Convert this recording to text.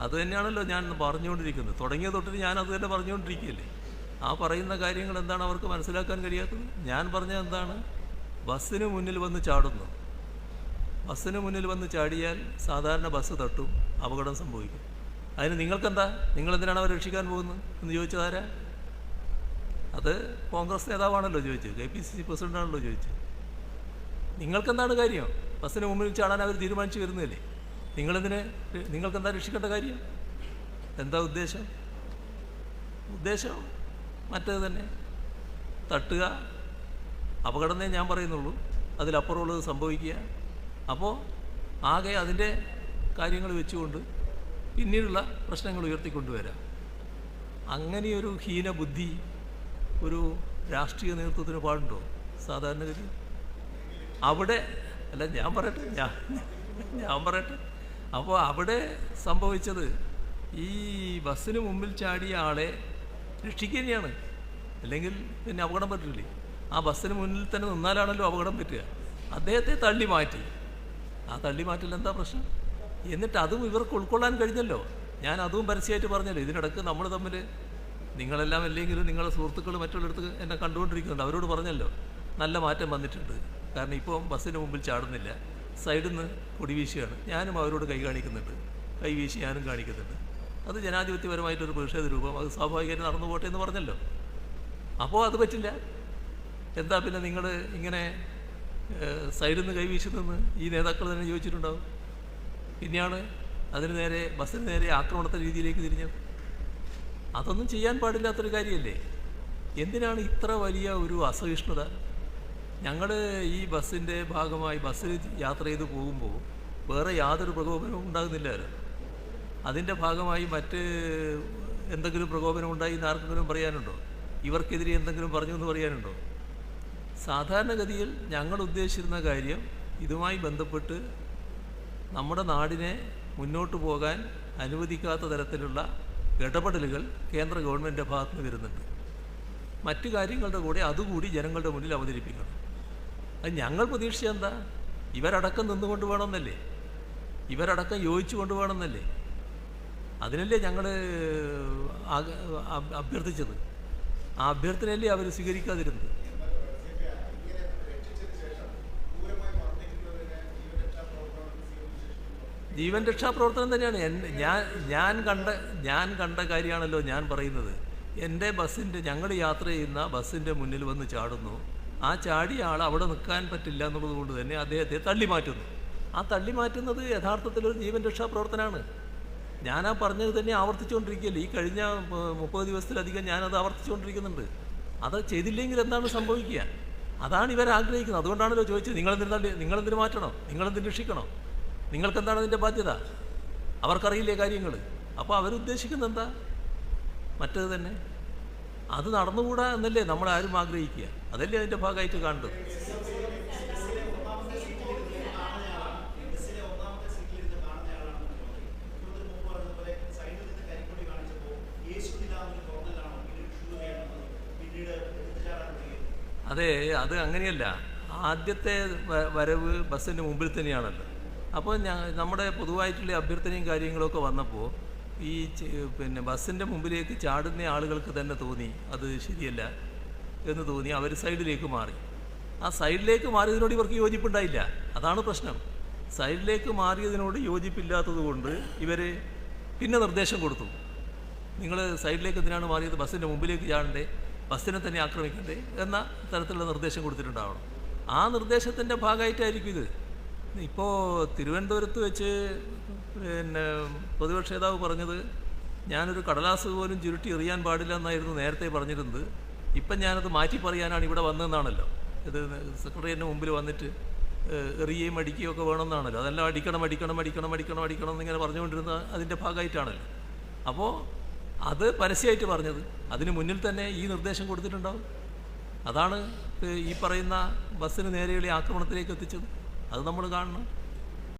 അത് തന്നെയാണല്ലോ ഞാൻ പറഞ്ഞുകൊണ്ടിരിക്കുന്നത്. തുടങ്ങിയ തൊട്ടിട്ട് ഞാൻ അത് തന്നെ പറഞ്ഞുകൊണ്ടിരിക്കുകയല്ലേ? ആ പറയുന്ന കാര്യങ്ങൾ എന്താണ് അവർക്ക് മനസ്സിലാക്കാൻ കഴിയാത്തത്? ഞാൻ പറഞ്ഞ എന്താണ്? ബസ്സിന് മുന്നിൽ വന്ന് ചാടുന്നു. ബസ്സിന് മുന്നിൽ വന്ന് ചാടിയാൽ സാധാരണ ബസ് തട്ടും അപകടം സംഭവിക്കും. അതിന് നിങ്ങൾക്കെന്താ? നിങ്ങളെന്തിനാണ് അവരെ രക്ഷിക്കാൻ പോകുന്നത്? എന്ന് ചോദിച്ചതാരാ അത് കോൺഗ്രസ് നേതാവാണല്ലോ ചോദിച്ചത്. കെ പി സി സി പ്രസിഡന്റാണല്ലോ ചോദിച്ചത്. നിങ്ങൾക്കെന്താണ് കാര്യം? ബസ്സിന് മുമ്പിൽ ചാടാൻ അവർ തീരുമാനിച്ചു വരുന്നില്ലേ നിങ്ങളെന്തിന് നിങ്ങൾക്കെന്താ രക്ഷിക്കേണ്ട കാര്യം? എന്താ ഉദ്ദേശം? ഉദ്ദേശം മറ്റേത് തന്നെ. തട്ടുക. അപകടമേ ഞാൻ പറയുന്നുള്ളൂ. അതിലപ്പുറമുള്ളത് സംഭവിക്കുക. അപ്പോൾ ആകെ അതിന്റെ കാര്യങ്ങൾ വെച്ചുകൊണ്ട് പിന്നീടുള്ള പ്രശ്നങ്ങൾ ഉയർത്തിക്കൊണ്ടുവരാം. അങ്ങനെയൊരു ഹീനബുദ്ധി ഒരു രാഷ്ട്രീയ നേതൃത്വത്തിന് പാടുണ്ടോ? സാധാരണഗതി അവിടെ അല്ല ഞാൻ പറയട്ടെ ഞാൻ ഞാൻ പറയട്ടെ. അപ്പോൾ അവിടെ സംഭവിച്ചത് ഈ ബസ്സിന് മുമ്പിൽ ചാടിയ ആളെ രക്ഷിക്കുകയാണ്. അല്ലെങ്കിൽ പിന്നെ അപകടം പറ്റില്ലേ? ആ ബസ്സിന് മുന്നിൽ തന്നെ നിന്നാലാണല്ലോ അപകടം പറ്റുക. അദ്ദേഹത്തെ തള്ളി മാറ്റി. ആ തള്ളി മാറ്റൽ എന്താ പ്രശ്നം? എന്നിട്ട് അതും ഇവർക്ക് ഉൾക്കൊള്ളാൻ കഴിഞ്ഞല്ലോ. ഞാൻ അതും പരസ്യമായിട്ട് പറഞ്ഞല്ലോ. ഇതിനിടക്ക് നമ്മൾ തമ്മിൽ നിങ്ങളെല്ലാം അല്ലെങ്കിലും നിങ്ങളുടെ സുഹൃത്തുക്കൾ മറ്റുള്ളിടത്ത് എന്നെ കണ്ടുകൊണ്ടിരിക്കുന്നുണ്ട്. അവരോട് പറഞ്ഞല്ലോ. നല്ല മാറ്റം വന്നിട്ടുണ്ട്. കാരണം ഇപ്പോൾ ബസ്സിന് മുമ്പിൽ ചാടുന്നില്ല. സൈഡിൽ നിന്ന് കൊടി വീശുകയാണ്. ഞാനും അവരോട് കൈ കാണിക്കുന്നുണ്ട്. കൈ വീശി ഞാനും കാണിക്കുന്നുണ്ട്. അത് ജനാധിപത്യപരമായിട്ടൊരു പ്രതിഷേധ രൂപം. അത് സ്വാഭാവികമായിട്ട് നടന്നു പോട്ടെ എന്ന് പറഞ്ഞല്ലോ. അപ്പോൾ അത് പറ്റില്ല. എന്താ പിന്നെ നിങ്ങൾ ഇങ്ങനെ സൈഡിൽ നിന്ന് കൈവീശി നിന്ന് ഈ നേതാക്കൾ തന്നെ ചോദിച്ചിട്ടുണ്ടാവും. പിന്നെയാണ് അതിന് നേരെ ബസ്സിന് നേരെ ആക്രമണത്തെ രീതിയിലേക്ക് തിരിഞ്ഞത്. അതൊന്നും ചെയ്യാൻ പാടില്ലാത്തൊരു കാര്യമല്ലേ? എന്തിനാണ് ഇത്ര വലിയ ഒരു അസഹിഷ്ണുത? ഞങ്ങൾ ഈ ബസ്സിന്റെ ഭാഗമായി ബസ്സിൽ യാത്ര ചെയ്ത് പോകുമ്പോൾ വേറെ യാതൊരു പ്രകോപനവും ഉണ്ടാകുന്നില്ലായിരുന്നു അതിന്റെ ഭാഗമായി മറ്റ് എന്തെങ്കിലും പ്രകോപനം ഉണ്ടായി എന്ന് ആർക്കെങ്കിലും പറയാനുണ്ടോ? ഇവർക്കെതിരെ എന്തെങ്കിലും പറഞ്ഞു എന്ന് പറയാനുണ്ടോ? സാധാരണഗതിയിൽ ഞങ്ങൾ ഉദ്ദേശിച്ചിരുന്ന കാര്യം ഇതുമായി ബന്ധപ്പെട്ട് നമ്മുടെ നാടിനെ മുന്നോട്ട് പോകാൻ അനുവദിക്കാത്ത തരത്തിലുള്ള ഇടപെടലുകൾ കേന്ദ്ര ഗവൺമെന്റിന്റെ ഭാഗത്തുനിന്ന് വരുന്നുണ്ട്. മറ്റു കാര്യങ്ങളുടെ കൂടെ അതുകൂടി ജനങ്ങളുടെ മുന്നിൽ അവതരിപ്പിക്കണം. അത് ഞങ്ങൾ പ്രതീക്ഷിച്ച എന്താ ഇവരടക്കം നിന്നുകൊണ്ട് വേണമെന്നല്ലേ? ഇവരടക്കം യോജിച്ചു കൊണ്ട് വേണമെന്നല്ലേ? അതിനല്ലേ ഞങ്ങൾ അഭ്യർത്ഥിച്ചത്. ആ അഭ്യർത്ഥനയല്ലേ അവർ സ്വീകരിക്കാതിരുന്നത്. ജീവൻ രക്ഷാ പ്രവർത്തനം തന്നെയാണ്. ഞാൻ ഞാൻ കണ്ട ഞാൻ കണ്ട കാര്യമാണല്ലോ ഞാൻ പറയുന്നത്. എന്റെ ബസ്സിന്റെ ഞങ്ങൾ യാത്ര ചെയ്യുന്ന ബസ്സിന്റെ മുന്നിൽ വന്ന് ചാടുന്നു. ആ ചാടിയ ആൾ അവിടെ നിൽക്കാൻ പറ്റില്ല എന്നുള്ളത് കൊണ്ട് തന്നെ അദ്ദേഹത്തെ തള്ളി മാറ്റുന്നു. ആ തള്ളി മാറ്റുന്നത് യഥാർത്ഥത്തിൽ ഒരു ജീവൻ രക്ഷാ പ്രവർത്തനമാണ്. ഞാൻ ആ പറഞ്ഞത് തന്നെ ആവർത്തിച്ചുകൊണ്ടിരിക്കുകയല്ലേ? ഈ കഴിഞ്ഞ മുപ്പത് ദിവസത്തിലധികം ഞാനത് ആവർത്തിച്ചുകൊണ്ടിരിക്കുന്നുണ്ട്. അത് ചെയ്തില്ലെങ്കിൽ എന്താണ് സംഭവിക്കുക? അതാണ് ഇവർ ആഗ്രഹിക്കുന്നത്. അതുകൊണ്ടാണല്ലോ ചോദിച്ചത് നിങ്ങളെന്തിന് തള്ളി മാറ്റണം? നിങ്ങളെന്തിന് രക്ഷിക്കണം? നിങ്ങൾക്കെന്താണ് അതിന്റെ ബാധ്യത? അവർക്കറിയില്ലേ കാര്യങ്ങൾ അപ്പോൾ അവരുദ്ദേശിക്കുന്നത് എന്താ? മറ്റത് തന്നെ. അത് നടന്നുകൂടാ എന്നല്ലേ നമ്മളാരും ആഗ്രഹിക്കുക. അതല്ലേ അതിന്റെ ഭാഗമായിട്ട് കാണുന്നത്? അതെ അത് അങ്ങനെയല്ല. ആദ്യത്തെ വരവ് ബസ്സിന്റെ മുമ്പിൽ തന്നെയാണല്ലോ. അപ്പോൾ ഞാൻ നമ്മുടെ പൊതുവായിട്ടുള്ള അഭ്യർത്ഥനയും കാര്യങ്ങളൊക്കെ വന്നപ്പോൾ ഈ പിന്നെ ബസ്സിന്റെ മുമ്പിലേക്ക് ചാടുന്ന ആളുകൾക്ക് തന്നെ തോന്നി. അത് ശരിയല്ല. എന്ന് തോന്നി അവർ സൈഡിലേക്ക് മാറി. ആ സൈഡിലേക്ക് മാറിയതിനോട് ഇവർക്ക് യോജിപ്പുണ്ടായില്ല. അതാണ് പ്രശ്നം. സൈഡിലേക്ക് മാറിയതിനോട് യോജിപ്പില്ലാത്തത് കൊണ്ട് ഇവർ പിന്നെ നിർദ്ദേശം കൊടുത്തു. നിങ്ങൾ സൈഡിലേക്ക് എന്തിനാണ് മാറിയത്? ബസ്സിന്റെ മുമ്പിലേക്ക് ചാടണ്ടേ? ബസ്സിനെ തന്നെ ആക്രമിക്കണ്ടേ? എന്ന തരത്തിലുള്ള നിർദ്ദേശം കൊടുത്തിട്ടുണ്ടാവണം. ആ നിർദ്ദേശത്തിന്റെ ഭാഗമായിട്ടായിരിക്കും ഇത്. ഇപ്പോൾ തിരുവനന്തപുരത്ത് വെച്ച് പിന്നെ പ്രതിപക്ഷ നേതാവ് പറഞ്ഞത് ഞാനൊരു കടലാസ് പോലും ചുരുട്ടി എറിയാൻ പാടില്ല എന്നായിരുന്നു നേരത്തെ പറഞ്ഞിരുന്നത്. ഇപ്പം ഞാനത് മാറ്റി പറയാനാണ് ഇവിടെ വന്നതെന്നാണല്ലോ. ഇത് സെക്രട്ടറിയേറ്റിന് മുമ്പിൽ വന്നിട്ട് എറിയുകയും അടിക്കുകയും ഒക്കെ വേണമെന്നാണല്ലോ. അതെല്ലാം അടിക്കണം അടിക്കണം അടിക്കണം അടിക്കണം അടിക്കണം എന്നിങ്ങനെ പറഞ്ഞുകൊണ്ടിരുന്ന അതിന്റെ ഭാഗമായിട്ടാണല്ലോ. അപ്പോൾ അത് പരസ്യമായിട്ട് പറഞ്ഞത്. അതിന് മുന്നിൽ തന്നെ ഈ നിർദ്ദേശം കൊടുത്തിട്ടുണ്ടാവും. അതാണ് ഈ പറയുന്ന ബസ്സിന് നേരെയുള്ള ആക്രമണത്തിലേക്ക് എത്തിച്ചത്. അത് നമ്മൾ കാണണം.